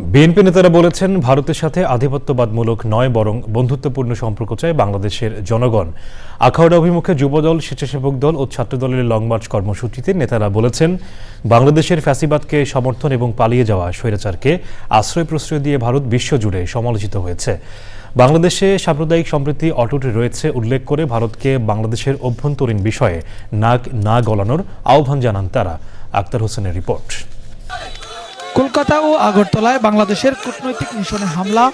BNP নেতারা বলেছেন, ভারতের সাথে আধিপত্যবাদমূলক নয়, বরং বন্ধুত্বপূর্ণ সম্পর্ক চায় বাংলাদেশের জনগণ। আখাউড়া অভিমুখে যুবদল, স্বেচ্ছাসেবক দল ও ছাত্রদলের লং মার্চ কর্মসূচিতে নেতারা বলেছেন, বাংলাদেশের ফ্যাসিবাদকে সমর্থন এবং পালিয়ে যাওয়া স্বৈরাচারকে আশ্রয় প্রশ্রয় দিয়ে ভারত বিশ্বজুড়ে সমালোচিত হয়েছে। বাংলাদেশে সাম্প্রদায়িক সম্প্রীতি অটুট রয়েছে, উল্লেখ করে ভারতকে বাংলাদেশের অভ্যন্তরীণ বিষয়ে নাক না গলানোর আহ্বান জানান তারা। আক্তার হোসেনের রিপোর্ট। কলকাতা ও আগরতলায় বাংলাদেশের কূটনৈতিক মিশনে হামলা,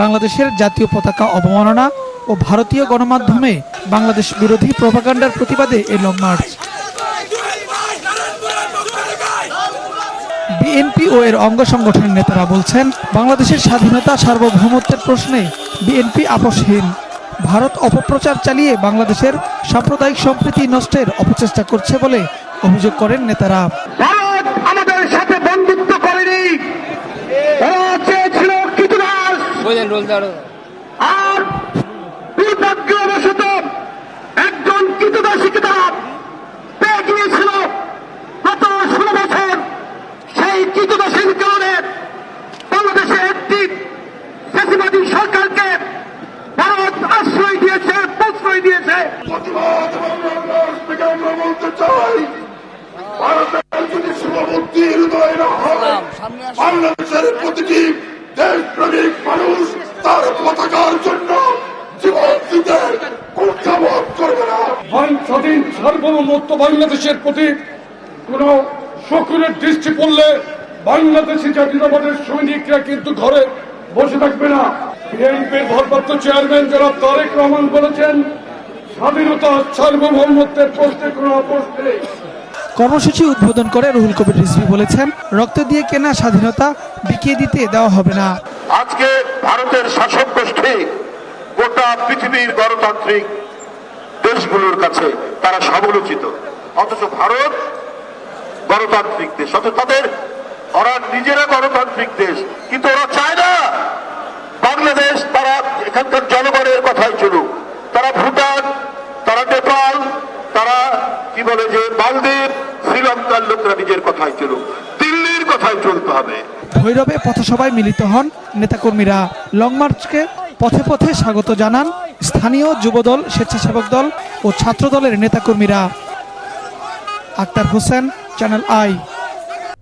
বাংলাদেশের জাতীয় পতাকা অবমাননা ও ভারতীয় গণমাধ্যমে বাংলাদেশ বিরোধী প্রপাগান্ডার প্রতিবাদে এই লং মার্চ। বিএনপি ও এর অঙ্গ সংগঠনের নেতারা বলছেন, বাংলাদেশের স্বাধীনতা সার্বভৌমত্বের প্রশ্নে বিএনপি আপোষহীন। ভারত অপপ্রচার চালিয়ে বাংলাদেশের সাম্প্রদায়িক সম্প্রীতি নষ্টের অপচেষ্টা করছে বলে অভিযোগ করেন নেতারা ভারত আমাদের সাথে বন্ধুত্ব করেনি ওরা চেয়েছিল আর দুর্ভাগ্যবশত একজন পেয়ে গিয়েছিল গত ষোলো বছর। সেই কীটনাশীর কারণে বাংলাদেশে একটি ফ্যাসিবাদী সরকারকে ভারত আশ্রয় দিয়েছে প্রশ্রয় দিয়েছে। প্রতিবাদ থেকে আমরা বলতে চাই ভারতের যদি শুভবুদ্ধি হৃদয় না হয় বাংলাদেশের প্রতিটি দেশপ্রেমিক পতাকার জন্য জীবন দিতে কুণ্ঠাবোধ করবে না। স্বাধীন সার্বভৌমত্ব বাংলাদেশের প্রতি কোন শকুনের দৃষ্টি পড়লে বাংলাদেশি জাতীয়তাবাদের সৈনিকরা কিন্তু ঘরে বসে থাকবে না। বিএনপির ভারপ্রাপ্ত চেয়ারম্যান জনাব তারেক রহমান বলেছেন স্বাধীনতা সার্বভৌমত্বের প্রশ্নে কোনো নেই। কর্মসূচি উদ্বোধন করে রুহুল কবির রিজভি বলেছেন রক্ত দিয়ে কেনা স্বাধীনতা বিকিয়ে দিতে দেওয়া হবে না। আজকে ভারতের গোটা পৃথিবীর গণতান্ত্রিক দেশগুলোর কাছে তারা সমালোচিত। অথচ ভারত গণতান্ত্রিক দেশ, অথচ তাদের, ওরা নিজেরা গণতান্ত্রিক দেশ, কিন্তু ওরা চায় না বাংলাদেশ তারা এখানকার জনগণের কথাই চলুক। তারা ভুটান, তারা নেপাল, তারা কি বলে যে মালদ্বীপ, শ্রীলঙ্কার লোকরা নিজের কথাই চলুক। দিল্লির কথাই চলতে হবে। ভৈরবে পথসভায় মিলিত হন নেতাকর্মীরা। লং মার্চকে পথে পথে স্বাগত জানান স্থানীয় যুবদল, স্বেচ্ছাসেবক দল ও ছাত্রদলের নেতাকর্মীরা। Akter Hossain channel I